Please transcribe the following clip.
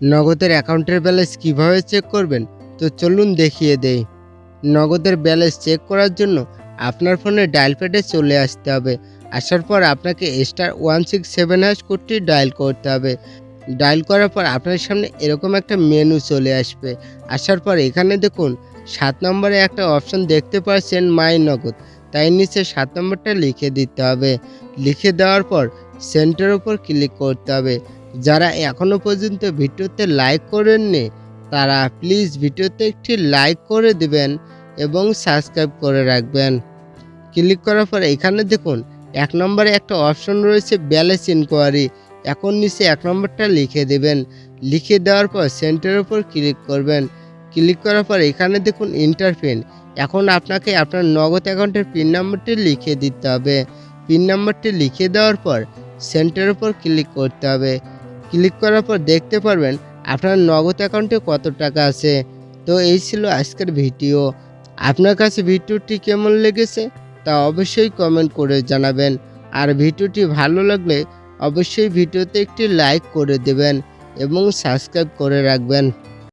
নগদের অ্যাকাউন্টের ব্যালেন্স কীভাবে চেক করবেন? তো চলুন দেখিয়ে দেই। নগদের ব্যালেন্স চেক করার জন্য আপনার ফোনে ডায়াল প্যাডে চলে আসতে হবে। আসার পর আপনাকে star one six seven hash কোডটি ডায়াল করতে হবে। ডায়াল করার পর আপনার সামনে এরকম একটা মেনু চলে আসবে। আসার পর এখানে দেখুন, সাত নম্বরে একটা অপশন দেখতে পাচ্ছেন মাই নগদ। তাই নিচে সাত নম্বরটা লিখে দিতে হবে। লিখে দেওয়ার পর সেন্টার উপর ক্লিক করতে হবে। যারা এখনও পর্যন্ত ভিডিওতে লাইক করেননি, তারা প্লিজ ভিডিওতে একটি লাইক করে দিবেন এবং সাবস্ক্রাইব করে রাখবেন। ক্লিক করার পর এখানে দেখুন, এক নম্বরে একটা অপশন রয়েছে ব্যালেন্স ইনকোয়ারি এখন নিচে এক নম্বরটা লিখে দেবেন। লিখে দেওয়ার পর সেন্টারের উপর ক্লিক করবেন। ক্লিক করার পর এখানে দেখুন ইন্টার পিন এখন আপনাকে আপনার নগদ অ্যাকাউন্টের পিন নাম্বারটি লিখে দিতে হবে। পিন নাম্বারটি লিখে দেওয়ার পর সেন্টারের উপর ক্লিক করতে হবে। ক্লিক করার পর দেখতে পারবেন আপনার নগদ অ্যাকাউন্টে কত টাকা আছে। তো এই ছিল আজকের ভিডিও। আপনার কাছে ভিডিওটি কেমন লেগেছে তা অবশ্যই কমেন্ট করে জানাবেন। আর ভিডিওটি ভালো লাগলে অবশ্যই ভিডিওতে একটি লাইক করে দেবেন এবং সাবস্ক্রাইব করে রাখবেন।